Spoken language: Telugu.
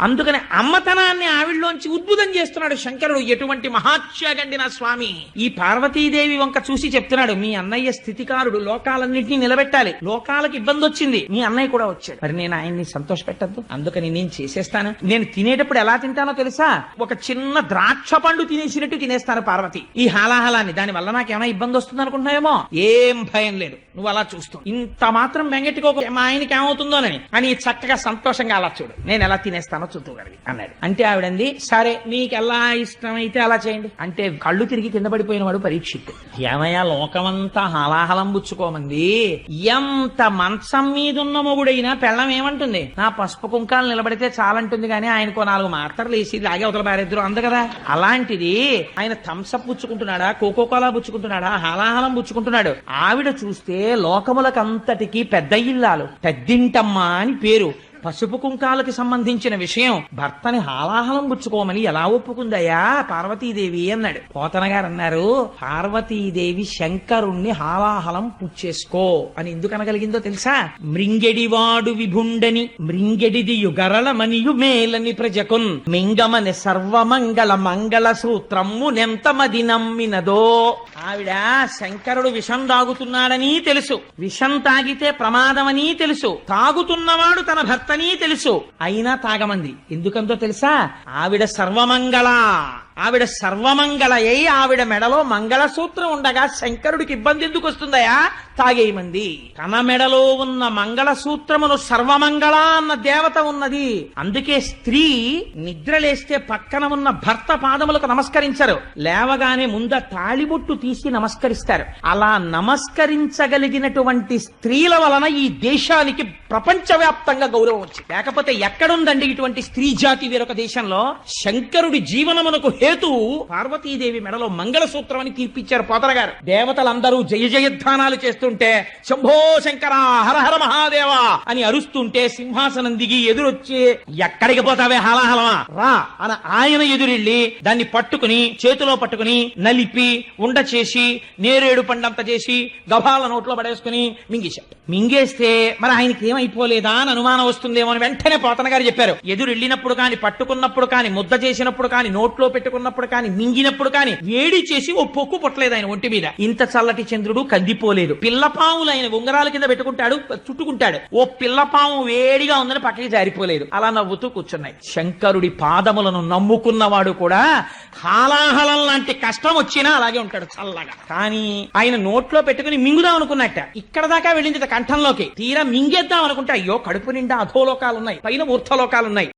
అందుకని అమ్మతనాన్ని ఆవిడలోంచి ఉద్భుతం చేస్తున్నాడు శంకరుడు. ఎటువంటి మహాత్యాగండిన స్వామి. ఈ పార్వతీదేవి వంక చూసి చెప్తున్నాడు మీ అన్నయ్య స్థితికారుడు లోకాలన్నింటినీ నిలబెట్టాలి. లోకాలకు ఇబ్బంది వచ్చింది. మీ అన్నయ్య కూడా వచ్చాడు. మరి నేను ఆయన్ని సంతోష పెట్టద్దు అందుకని నేను చేసేస్తాను. నేను తినేటప్పుడు ఎలా తింటానో తెలుసా? ఒక చిన్న ద్రాక్ష పండు తినేసినట్టు తినేస్తాను పార్వతి. ఈ హాలాహలాన్ని. దాని వల్ల నాకు ఏమైనా ఇబ్బంది వస్తుంది అనుకుంటున్నాయేమో ఏం భయం లేదు. నువ్వు అలా చూస్తూ. ఇంత మాత్రం వెంగట్టుకోక మా ఆయనకి ఏమవుతుందోనని అని చక్కగా సంతోషంగా అలా చూడు. నేను ఎలా తినేస్తానో చూద్దుగలిగి అన్నాడు. అంటే ఆవిడంది సరే నీకు ఎలా ఇష్టమైతే అలా చేయండి. అంటే కళ్ళు తిరిగి కింద పడిపోయిన వాడు పరీక్షిత్ ఏమయ్యా లోకమంతా హాలాహలం పుచ్చుకోమంది. ఎంత మంచం మీద ఉన్న మొగుడైనా పెళ్ళం ఏమంటుంది? నా పసుపు కుంకాలు నిలబడితే చాలంటుంది కానీ ఆయనకో నాలుగు మాత్రలు వేసి లాగే అవతల బారిద్దరు అంద కదా. అలాంటిది ఆయన థమ్సప్ పుచ్చుకుంటున్నాడా కోకో కోలా పుచ్చుకుంటున్నాడా హాలాహలం పుచ్చుకుంటున్నాడు. ఆవిడ చూస్తే లోకములకంతటికి పెద్ద ఇల్లాలు. పెద్దింటమ్మ అని పేరు. పసుపు కుంకాలకి సంబంధించిన విషయం భర్తని హాలాహలం పుచ్చుకోమని ఎలా ఒప్పుకుందయ్యా? పార్వతీదేవి అన్నాడు. పోతన గారు అన్నారు పార్వతీదేవి శంకరుణ్ణి హాలాహలం పుచ్చేసుకో అని ఎందుకు అనగలిగిందో తెలుసా? మృంగెడివాడు విభుండని మృంగెడిది యుగరళమనియు మేలని ప్రజకున్ మింగమని సర్వమంగళ మంగళ సూత్రము నెంతమది నమ్మినదో. ఆవిడ శంకరుడు విషం తాగుతున్నాడని తెలుసు. విషం తాగితే ప్రమాదమని తెలుసు. తాగుతున్నవాడు తన భర్త భర్తని తెలుసు. అయినా తాగమంది. ఎందుకంతో తెలుసా? ఆవిడ సర్వమంగళ. ఆవిడ సర్వమంగళయ్యి ఆవిడ మెడలో మంగళసూత్రం ఉండగా శంకరుడికి ఇబ్బంది ఎందుకు వస్తుందయా తాగేయమంది. తన మెడలో ఉన్న మంగళసూత్రమును సర్వమంగళ అన్న దేవత ఉన్నది. అందుకే స్త్రీ నిద్రలేస్తే పక్కన ఉన్న భర్త పాదములకు నమస్కరించరు. లేవగానే ముంద తాళిబొట్టు తీసి నమస్కరిస్తారు. అలా నమస్కరించగలిగినటువంటి స్త్రీల వలన ఈ దేశానికి ప్రపంచవ్యాప్తంగా గౌరవం వచ్చింది. లేకపోతే ఎక్కడుందండి ఇటువంటి స్త్రీ జాతి వేరొక దేశంలో? శంకరుడి జీవనమునకు హేతు పార్వతీదేవి మెడలో మంగళసూత్రం అని తీర్పిచ్చారు పోతర గారు. దేవతలందరూ జయ జయధ్వానాలు చేస్తుంటే శంభో శంకర హరహర హర మహాదేవ అని అరుస్తుంటే సింహాసనం దిగి ఎదురొచ్చి ఎక్కడికి పోతావే హలాహలమా? రా అని ఆయన ఎదురెళ్ళి దాన్ని పట్టుకుని చేతిలో పట్టుకుని నలిపి ఉండ చేసి నేరేడు పండంత చేసి గభాల నోట్లో పడేసుకుని మింగేశాడు మింగేస్తే మరి ఆయనకి ఏమైపోలేదా అని అనుమానం వస్తుందేమో అని వెంటనే పోతన గారు చెప్పారు. ఎదురు వెళ్ళినప్పుడు కాని పట్టుకున్నప్పుడు కాని ముద్ద చేసినప్పుడు కాని నోట్లో పెట్టుకుని పెట్టుకున్నప్పుడు కానీ మింగినప్పుడు కాని వేడి చేసి ఓ పొక్కు పుట్టలేదు ఆయన ఒంటి మీద. ఇంత చల్లటి చంద్రుడు కందిపోలేదు. పిల్లపాములు ఆయన ఉంగరాల కింద పెట్టుకుంటాడు చుట్టుకుంటాడు. ఓ పిల్లపాము వేడిగా ఉందని పక్కకి జారిపోలేదు. అలా నవ్వుతూ కూర్చున్నాయి. శంకరుడి పాదములను నమ్ముకున్నవాడు కూడా హాలాహలం లాంటి కష్టం వచ్చినా అలాగే ఉంటాడు చల్లగా. కానీ ఆయన నోట్లో పెట్టుకుని మింగుదాం అనుకున్నట్ట. ఇక్కడ దాకా వెళ్ళింది కంఠంలోకి. తీరా మింగేద్దాం అనుకుంటే అయ్యో కడుపు నిండా అధోలోకాలు ఉన్నాయి పైన ఊర్ధలోకాలు ఉన్నాయి